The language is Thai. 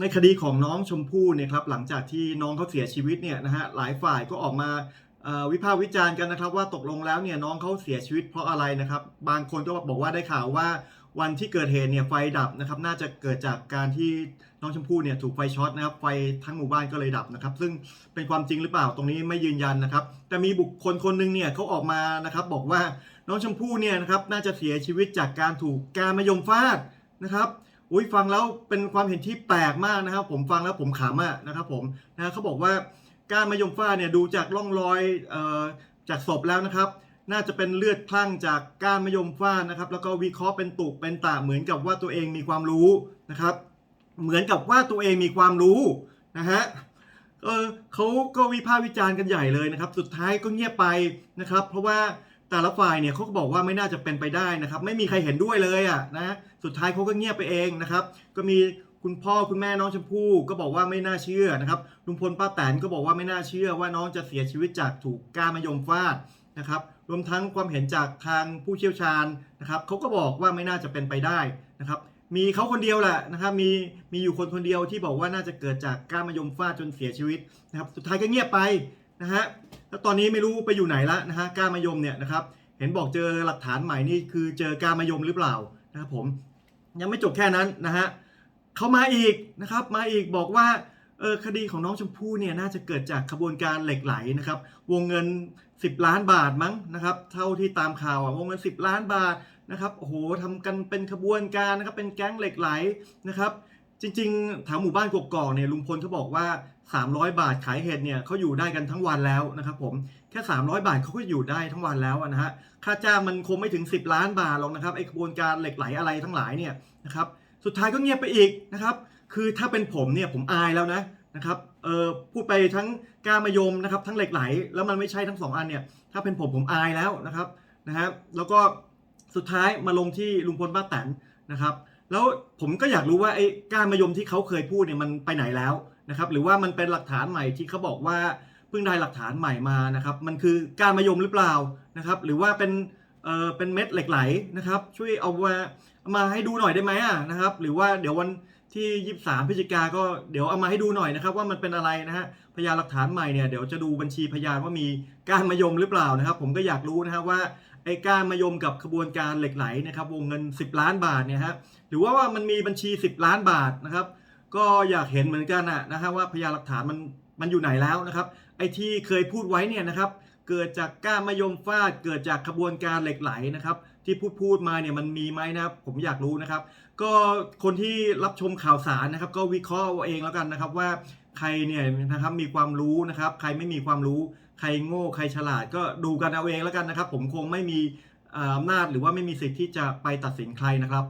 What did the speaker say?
ในคดีของน้องชมพู่เนี่ยครับหลังจากที่น้องเขาเสียชีวิตเนี่ยนะฮะหลายฝ่ายก็ออกมาวิพากษ์วิจารณ์กันนะครับ ว่าตกลงแล้วเนี่ยน้องเขาเสียชีวิตเพราะอะไรนะครับ บางคนก็บอกว่าได้ข่าวว่าวันที่เกิดเหตุเนี่ยไฟดับนะครับ น่าจะเกิดจากการที่น้องชมพู่เนี่ยถูกไฟช็อตนะครับไฟทั้งหมู่บ้านก็เลยดับนะครับ ซึ่งเป็นความจริงหรือเปล่าตรงนี้ไม่ยืนยันนะครับ แต่มีบุคคลคนหนึ่งเนี่ยเขาออกมานะครับ บอกว่าน้องชมพู่เนี่ยนะครับน่าจะเสียชีวิตจากการถูกการมายมฟาดนะครับ อุ้ยฟังแล้วเป็นความเห็นที่แปลกมากนะครับ ผมฟังแล้วผมขำอะนะครับผมนะเขาบอกว่าการมายมฟ้าเนี่ยดูจากร่องรอยเอ่อจากศพแล้วนะครับ น่าจะเป็นเลือดพลั่งจากการมายมฟ้านะครับ แล้วก็วิเคราะห์เป็นตุกเป็นตาเหมือนกับว่าตัวเองมีความรู้นะครับ เหมือนกับว่าตัวเองมีความรู้นะฮะเออเขาก็วิพากษ์วิจารณ์กันใหญ่เลยนะครับ สุดท้ายก็เงียบไปนะครับ เพราะว่า แต่ละฝ่ายเนี่ยเขาก็บอกว่าไม่น่าจะเป็นไปได้นะครับ ไม่มีใครเห็นด้วยเลยอะนะสุดท้ายเขาก็เงียบไปเองนะครับ ก็มีคุณพ่อคุณแม่น้องชมพู่ก็บอกว่าไม่น่าเชื่อนะครับลุงพลป้าแตนก็บอกว่าไม่น่าเชื่อว่าน้องจะเสียชีวิตจากถูกก้ามายมฟาดนะครับ รวมทั้งความเห็นจากทางผู้เชี่ยวชาญนะครับเขาก็บอกว่าไม่น่าจะเป็นไปได้นะครับ มีเขาคนเดียวแหละนะครับ มีมีอยู่คนคนเดียวที่บอกว่าน่าจะเกิดจากก้ามายมฟาดจนเสียชีวิตนะครับ สุดท้ายก็เงียบไป นะฮะแล้วตอนนี้ไม่รู้ไปอยู่ไหนละนะฮะก้ามายมเนี่ยนะครับเห็นบอกเจอหลักฐานใหม่นี่คือเจอก้ามายมหรือเปล่านะครับผมยังไม่จบแค่นั้นนะฮะเขามาอีกนะครับมาอีกบอกว่าเออคดีของน้องชมพู่เนี่ยน่าจะเกิดจากขบวนการเหล็กไหลนะครับวงเงิน 10 ล้านบาทมั้งนะครับเท่าที่ตามข่าวอะวงเงิน 10 ล้านบาทนะครับโอ้โหทำกันเป็นขบวนการนะครับเป็นแก๊งเหล็กไหลนะครับ จริงๆแถวหมู่บ้านกกอกเนี่ยลุงพลเขาบอกว่า 300 บาทขายเห็ดเนี่ยเขาอยู่ได้กันทั้งวันแล้วนะครับผมแค่ 300 บาทเขาก็อยู่ได้ทั้งวันแล้วนะฮะค่าจ้างมันคงไม่ถึง 10 ล้านบาทหรอกนะครับไอ้ขบวนการเหล็กไหลอะไรทั้งหลายเนี่ยนะครับสุดท้ายก็เงียบไปอีกนะครับคือถ้าเป็นผมเนี่ยผมอายแล้วนะนะครับเออพูดไปทั้งกามายมนะครับทั้งเหล็กไหล แล้วมันไม่ใช่ทั้งสองอันเนี่ยถ้าเป็นผมผมอายแล้วนะครับนะฮะแล้วก็สุดท้ายมาลงที่ลุงพลป้าแตนนะครับ แล้วผมก็อยากรู้ว่าไอ้การมายมที่เขาเคยพูดเนี่ยมันไปไหนแล้วนะครับหรือว่ามันเป็นหลักฐานใหม่ที่เขาบอกว่าเพิ่งได้หลักฐานใหม่มานะครับมันคือการมายมหรือเปล่านะครับหรือว่าเป็นเออเป็นเม็ดเหล็กไหลนะครับช่วยเอามาเอามาให้ดูหน่อยได้ไหมอะนะครับหรือว่าเดี๋ยววันที่ 23พฤศจิกาก็เดี๋ยวเอามาให้ดูหน่อยนะครับว่ามันเป็นอะไรนะฮะพยานหลักฐานใหม่เนี่ยเดี๋ยวจะดูบัญชีพยานว่ามีการมายมหรือเปล่านะครับ ผมก็อยากรู้นะครับว่า ไอ้การมายมกับขบวนการเหล็กไหลนะครับวงเงิน 10 ล้านบาทเนี่ยฮะหรือว่าว่ามันมีบัญชี 10 ล้านบาทนะครับ ก็อยากเห็นเหมือนกันนะนะฮะว่าพยานหลักฐานมันมันอยู่ไหนแล้วนะครับไอ้ที่เคยพูดไว้เนี่ยนะครับเกิดจากก้ามะยมฟาด เกิดจากขบวนการเหล็กไหลนะครับที่พูดพูดมาเนี่ยมันมีไหมนะครับผมอยากรู้นะครับ ก็คนที่รับชมข่าวสารนะครับ ก็วิเคราะห์เอาเองแล้วกันนะครับว่า ใครเนี่ยนะครับมีความรู้นะครับ ใครไม่มีความรู้ ใครโง่ใครฉลาดก็ดูกันเอาเองแล้วกันนะครับ ผมคงไม่มีอำนาจหรือว่าไม่มีสิทธิ์ที่จะไปตัดสินใครนะครับ